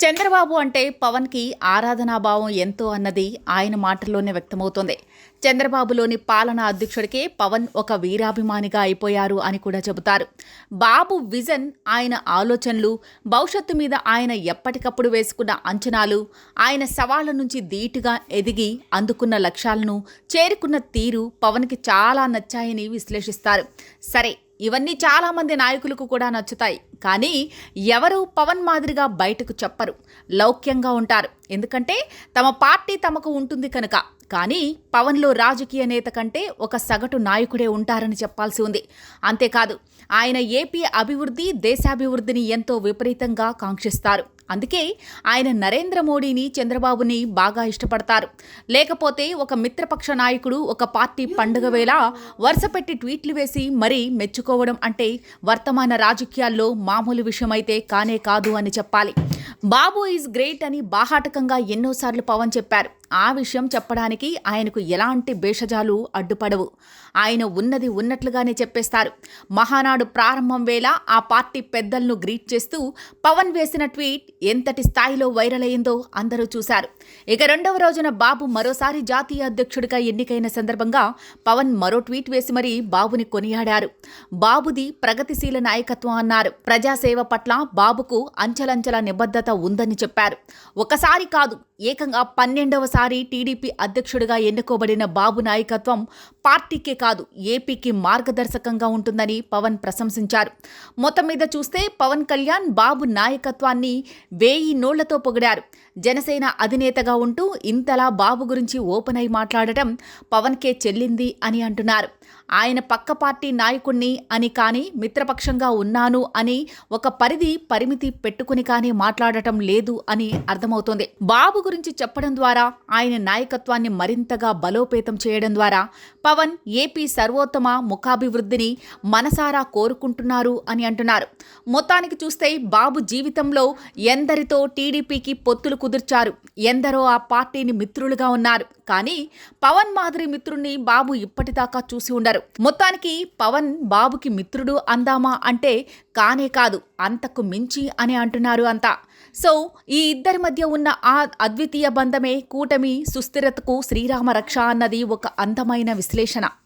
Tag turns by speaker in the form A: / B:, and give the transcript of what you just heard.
A: చంద్రబాబు అంటే పవన్కి ఆరాధనాభావం ఎంతో అన్నది ఆయన మాటల్లోనే వ్యక్తమవుతోంది. చంద్రబాబులోని పాలనా అధ్యక్షుడికే పవన్ ఒక వీరాభిమానిగా అయిపోయారు అని కూడా చెబుతారు. బాబు విజన్ ఆయన ఆలోచనలు భవిష్యత్తు మీద ఆయన ఎప్పటికప్పుడు వేసుకున్న అంచనాలు ఆయన సవాళ్ళ నుంచి ధీటుగా ఎదిగి అందుకున్న లక్ష్యాలను చేరుకున్న తీరు పవన్కి చాలా నచ్చాయని విశ్లేషిస్తారు. సరే ఇవన్నీ చాలామంది నాయకులకు కూడా నచ్చుతాయి. కానీ ఎవరు పవన్ మాదిరిగా బయటకు చెప్పరు. లౌక్యంగా ఉంటారు. ఎందుకంటే తమ పార్టీ తమకు ఉంటుంది కనుక. కానీ పవన్లో రాజకీయ నేత కంటే ఒక సగటు నాయకుడే ఉంటారని చెప్పాల్సి ఉంది. అంతేకాదు ఆయన ఏపీ అభివృద్ధి దేశాభివృద్ధిని ఎంతో విపరీతంగా కాంక్షిస్తారు. అందుకే ఆయన నరేంద్ర మోడీని చంద్రబాబుని బాగా ఇష్టపడతారు. లేకపోతే ఒక మిత్రపక్ష నాయకుడు ఒక పార్టీ పండుగ వేళ వరుసపెట్టి ట్వీట్లు వేసి మరీ మెచ్చుకోవడం అంటే వర్తమాన రాజకీయాల్లో మామూలు విషయమైతే కానే కాదు అని చెప్పాలి. బాబు ఈజ్ గ్రేట్ అని బాహాటకంగా ఎన్నోసార్లు పవన్ చెప్పారు. ఆ విషయం చెప్పడానికి ఆయనకు ఎలాంటి భేషజాలు అడ్డుపడవు. ఆయన ఉన్నది ఉన్నట్లుగానే చెప్పేస్తారు. మహానాడు ప్రారంభం వేళ ఆ పార్టీ పెద్దలను గ్రీట్ చేస్తూ పవన్ వేసిన ట్వీట్ ఎంతటి స్థాయిలో వైరల్ అయిందో అందరూ చూశారు. ఇక రెండవ రోజున బాబు మరోసారి జాతీయ అధ్యక్షుడిగా ఎన్నికైన సందర్భంగా పవన్ మరో ట్వీట్ వేసి మరీ బాబుని కొనియాడారు. బాబుది ప్రగతిశీల నాయకత్వం అన్నారు. ప్రజాసేవ పట్ల బాబుకు అంచలంచల నిబద్ధత ఉందని చెప్పారు. ఒకసారి కాదు ఏకంగా పన్నెండవ పన్నెండవసారి టీడీపీ అధ్యక్షుడిగా ఎన్నుకోబడిన బాబు నాయకత్వం పార్టీకే కాదు ఏపీకి మార్గదర్శకంగా ఉంటుందని పవన్ ప్రశంసించారు. మొత్తం మీద చూస్తే పవన్ కళ్యాణ్ బాబు నాయకత్వాన్ని వేయి నోళ్ళతో పొగిడారు. జనసేన అధినేతగా ఉంటూ ఇంతలా బాబు గురించి ఓపెన్ అయి మాట్లాడటం పవన్కే చెల్లింది అని అంటున్నారు. ఆయన పక్క పార్టీ నాయకుణ్ణి అని కానీ మిత్రపక్షంగా ఉన్నాను అని ఒక పరిధి పరిమితి పెట్టుకుని కానీ మాట్లాడటం లేదు అని అర్థమవుతోంది. బాబు గురించి చెప్పడం ద్వారా ఆయన నాయకత్వాన్ని మరింతగా బలోపేతం చేయడం ద్వారా పవన్ పవన్ ఏపీ సర్వోత్తమ ముఖాభివృద్ధిని మనసారా కోరుకుంటున్నారు అని అంటున్నారు. మొత్తానికి చూస్తే బాబు జీవితంలో ఎందరితో టీడీపీకి పొత్తులు కుదుర్చారు. ఎందరో ఆ పార్టీని మిత్రులుగా ఉన్నారు. కానీ పవన్ మాదిరి మిత్రుణ్ణి బాబు ఇప్పటిదాకా చూసి ఉండరు. మొత్తానికి పవన్ బాబుకి మిత్రుడు అందామా అంటే కానే కాదు అంతకు మించి అని అంటున్నారు అంతా. సో ఈ ఇద్దరి మధ్య ఉన్న ఆ అద్వితీయ బంధమే కూటమి సుస్థిరతకు శ్రీరామ రక్ష అన్నది ఒక అందమైన విశ్లేషణ. 刹那。